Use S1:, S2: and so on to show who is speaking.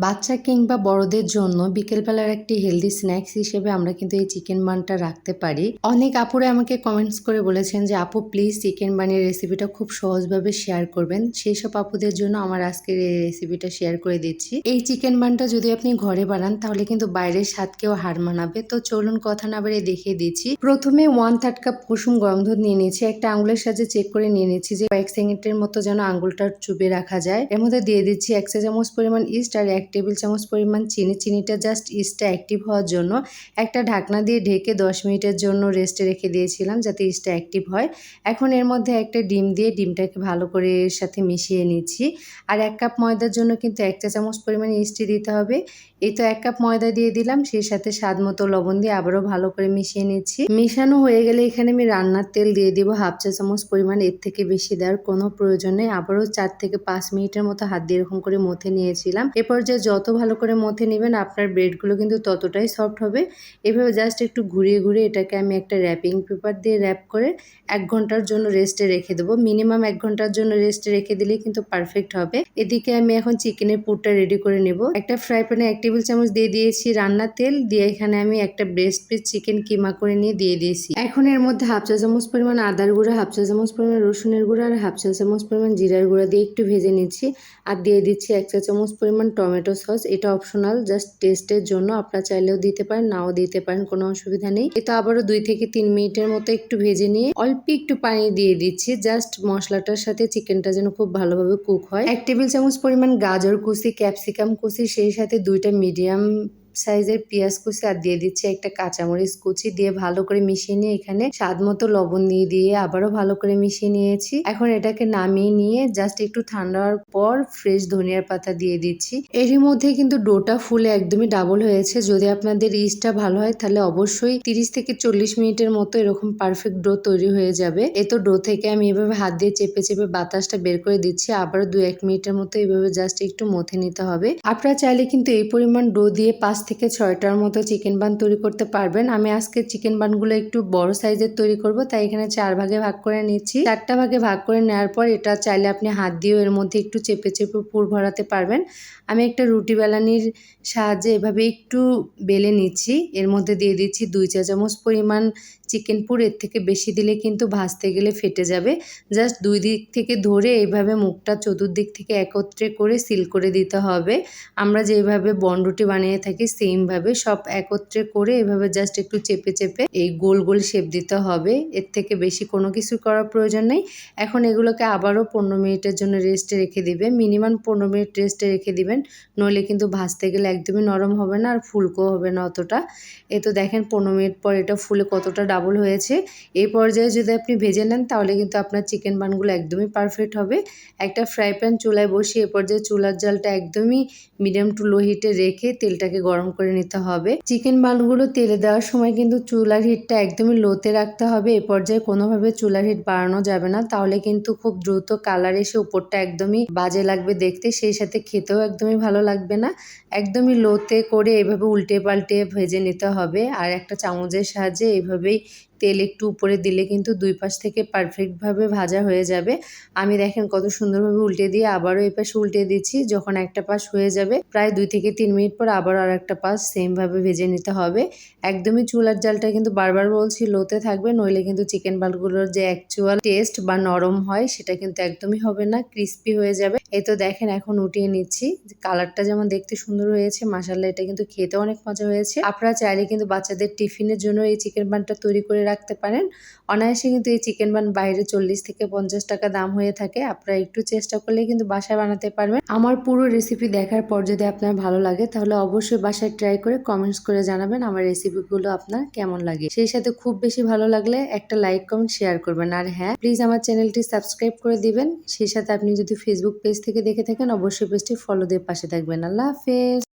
S1: বাচ্চা কিংবা বড়দের জন্য বিকেলবেলার একটি হেলদি স্ন্যাক্স হিসেবে আমরা কিন্তু এই চিকেন বানটা রাখতে পারি। অনেক আপুরে আমাকে কমেন্টস করে বলেছেন যে, আপু প্লিজ চিকেন বানের রেসিপিটা খুব সহজভাবে শেয়ার করবেন। সেই সব আপুদের জন্য আমার আজকের এই রেসিপিটা শেয়ার করে দিচ্ছি। এই চিকেন বানটা যদি আপনি ঘরে বানান, তাহলে কিন্তু বাইরের স্বাদকেও হার মানাবে। তো চলুন কথা না বাড়িয়ে দেখিয়ে দিচ্ছি। প্রথমে ওয়ান থার্ড কাপ কুসুম গরম দুধ নিয়ে নিয়েছি। একটা আঙুলের সাহায্যে চেক করে নিয়ে নিচ্ছি যে, কয়েক সেকেন্ডের মতো যেন আঙুলটা চুপে রাখা যায়। এর মধ্যে দিয়ে দিচ্ছি এক চা চামচ পরিমাণ ইস্ট আর এক টেবিল চামচ পরিমাণ চিনি, চিনিটা জাস্ট ইস্টটা অ্যাক্টিভ হওয়ার জন্য একটা ঢাকনা দিয়ে ঢেকে দশ মিনিটের জন্য রেস্টে রেখে দিয়েছিলাম যাতে ইস্টটা অ্যাক্টিভ হয়। এখন এর মধ্যে একটা ডিম দিয়ে ডিমটাকে ভালো করে এর সাথে মিশিয়ে নিচ্ছি। আর এক কাপ ময়দার জন্য কিন্তু এক চা চামচ পরিমাণ ইস্টি দিতে হবে। এই তো এক কাপ ময়দা দিয়ে দিলাম, সেই সাথে স্বাদ মতো লবণ দিয়ে আবারও ভালো করে মিশিয়ে নিচ্ছি। মেশানো হয়ে গেলে এখানে আমি রান্নার তেল দিয়ে দিব হাফ চা চামচ পরিমাণ, এর থেকে বেশি দেওয়ার কোনো প্রয়োজন নেই। আবারও চার থেকে পাঁচ মিনিটের মতো হাত দিয়ে এরকম করে মথে নিয়েছিলাম। এরপর যে যত ভালো করে মথে নেবেন আপনার ব্রেডগুলো কিন্তু ততটাই সফট হবে। এভাবে জাস্ট একটু ঘুরিয়ে ঘুরিয়ে এটাকে আমি একটা র্যাপিং পেপার দিয়ে র্যাপ করে এক ঘণ্টার জন্য রেস্টে রেখে দেবো। মিনিমাম এক ঘণ্টার জন্য রেস্টে রেখে দিলে কিন্তু পারফেক্ট হবে। এদিকে আমি এখন চিকেনের পুরটা রেডি করে নেব। একটা ফ্রাই প্যানে এক টেবিল চামচ দিয়ে দিয়েছি রান্নার তেল। দিয়ে এখানে আমি একটা ব্রেস্ট পিস চিকেন কিমা করে নিয়ে দিয়ে দিয়েছি। এখন এর মধ্যে হাফ চা চামচ পরিমাণ আদার গুঁড়া, হাফ চা চামচ পরিমাণ রসুনের গুঁড়া আর হাফ চা চামচ পরিমাণ জিরার গুঁড়া দিয়ে একটু ভেজে নিচ্ছি। আর দিয়ে দিচ্ছি এক চা চামচ পরিমাণ টমেটো সস এটা অপশনাল জাস্ট টেস্টের জন্য। আপনারা চাইলেও দিতে পারেন, নাও দিতে পারেন, কোনো অসুবিধা নেই। এটা আবারও দুই থেকে তিন মিনিটের মতো একটু ভেজে নিয়ে অল্প একটু পানি দিয়ে দিচ্ছি। জাস্ট মশলাটার সাথে চিকেনটা যেন খুব ভালোভাবে কুক হয়। এক টেবিল চামচ পরিমাণ গাজর কুচি ক্যাপসিকাম কুচি, সেই সাথে দুইটা মিডিয়াম সাইজের পেঁয়াজ কুচি আর দিয়ে দিচ্ছি একটা কাঁচামরিচ কুচি দিয়ে ভালো করে মিশিয়ে নিয়ে এখানে স্বাদ মতো লবণ দিয়ে দিয়ে আবারও ভালো করে মিশিয়ে নিয়েছি। এখন এটাকে নামিয়ে নিয়ে জাস্ট একটু ঠান্ডা হওয়ার পর ফ্রেশ ধনিয়ার পাতা দিয়ে দিচ্ছি। এরই মধ্যে কিন্তু ডোটা ফুলে একদমই ডাবল হয়েছে। যদি আপনাদের ইস্টটা ভালো হয় তাহলে অবশ্যই তিরিশ থেকে চল্লিশ মিনিটের মতো এরকম পারফেক্ট ডো তৈরি হয়ে যাবে। এ তো ডো থেকে আমি এভাবে হাত দিয়ে চেপে চেপে বাতাসটা বের করে দিচ্ছি। আবারও দু এক মিনিটের মতো এভাবে জাস্ট একটু মথে নিতে হবে। আপনারা চাইলে কিন্তু এই পরিমাণ ডো দিয়ে পাঁচ থেকে ছয়টার মতো চিকেন বান তৈরি করতে পারবেন। আমি আজকে চিকেন বানগুলো একটু বড় সাইজের তৈরি করব, তাই এখানে চার ভাগে ভাগ করে নিচ্ছি। চারটা ভাগে ভাগ করে নেওয়ার পর এটা চাইলে আপনি হাত দিয়েও এর মধ্যে একটু চেপে চেপে পুর ভরাতে পারবেন। আমি একটা রুটি বেলানির সাহায্যে এভাবে একটু বেলে নিচ্ছি। এর মধ্যে দিয়ে দিচ্ছি দুই চা চামচ পরিমাণ চিকেন পুর, এর থেকে বেশি দিলে কিন্তু ভাজতে গেলে ফেটে যাবে। জাস্ট দুই দিক থেকে ধরে এইভাবে মুখটা চতুর্দিক থেকে একত্রে করে সিল করে দিতে হবে। আমরা যেভাবে বনরুটি বানিয়ে থাকি সেমভাবে সব একত্রে করে এভাবে জাস্ট একটু চেপে চেপে এই গোল গোল শেপ দিতে হবে। এর থেকে বেশি কোনো কিছু করার প্রয়োজন নেই। এখন এগুলোকে আবারও পনেরো মিনিটের জন্য রেস্টে রেখে দিবে। মিনিমাম পনেরো মিনিট রেস্টে রেখে দিবেন। নইলে কিন্তু ভাজতে গেলে একদমই নরম হবে না আর ফুলকো হবে না অতটা। এ তো দেখেন পনেরো মিনিট পর এটা ফুলে কতটা ডাবল হয়েছে। এই পর্যায়ে যদি আপনি ভেজে নেন তাহলে কিন্তু আপনার চিকেন বানগুলো একদমই পারফেক্ট হবে। একটা ফ্রাই প্যান চুলায় বসিয়ে এ পর্যায়ে চুলার জলটা একদমই মিডিয়াম টু লো হিটে রেখে তেলটাকে গরম করে নিতে হবে। চিকেন বানগুলো তেলে দেওয়ার সময় কিন্তু চুলার হিটটা একদমই লোতে রাখতে হবে। এ পর্যায়ে কোনোভাবে চুলার হিট বাড়ানো যাবে না। তাহলে কিন্তু খুব দ্রুত কালার এসে উপরটা একদমই বাজে লাগবে দেখতে। সেই সাথে খেতেও একদমই ভালো লাগবে না। একদমই লোতে করে এভাবে উল্টে পাল্টে ভেজে নিতে হবে। আর একটা চামচের সাহায্যে এভাবেই তেল একটু উপরে দিলে কিন্তু দুই পাশ থেকে পারফেক্টভাবে ভাজা হয়ে যাবে। আমি দেখেন কত সুন্দরভাবে উল্টে দিয়ে আবারও এই পাশে উল্টে দিচ্ছি, যখন একটা পাশ হয়ে যাবে প্রায় দুই থেকে তিন মিনিট পর আবারও আর একটা পাশ সেমভাবে ভেজে নিতে হবে। একদমই চুলার জালটা কিন্তু বারবার বলছি, লোতে থাকবে, নইলে কিন্তু চিকেন বালগুলোর যে অ্যাকচুয়াল টেস্ট বা নরম হয়, সেটা কিন্তু একদমই হবে না ক্রিস্পি হয়ে যাবে। এই তো দেখেন, এখন উঠিয়ে নিচ্ছি। কালারটা যেমন দেখতে সুন্দর হয়েছে মাসাল্লাহ এটা কিন্তু খেতে অনেক মজা হয়েছে। আপনারা চাইলে কিন্তু বাচ্চাদের টিফিনের জন্য এই চিকেন বানটা তৈরি করে রাখতে পারেন। অনায়াসে কিন্তু এই চিকেন বান বাইরে চল্লিশ থেকে পঞ্চাশ টাকা দাম হয়ে থাকে। আপনারা একটু চেষ্টা করলে কিন্তু বাসায় বানাতে পারবেন। আমার পুরো রেসিপি দেখার পর যদি আপনার ভালো লাগে, তাহলে অবশ্যই বাসায় ট্রাই করে কমেন্টস করে জানাবেন আমার রেসিপিগুলো আপনার কেমন লাগে। সেই সাথে খুব বেশি ভালো লাগলে একটা লাইক কমেন্ট শেয়ার করবেন। আর হ্যাঁ প্লিজ আমার চ্যানেলটি সাবস্ক্রাইব করে দিবেন। সেই সাথে আপনি যদি ফেসবুক পেজ থেকে দেখে থাকেন অবশ্যই পেজটি ফলো দিয়ে পাশে থাকবেন। আল্লাহ হাফেজ।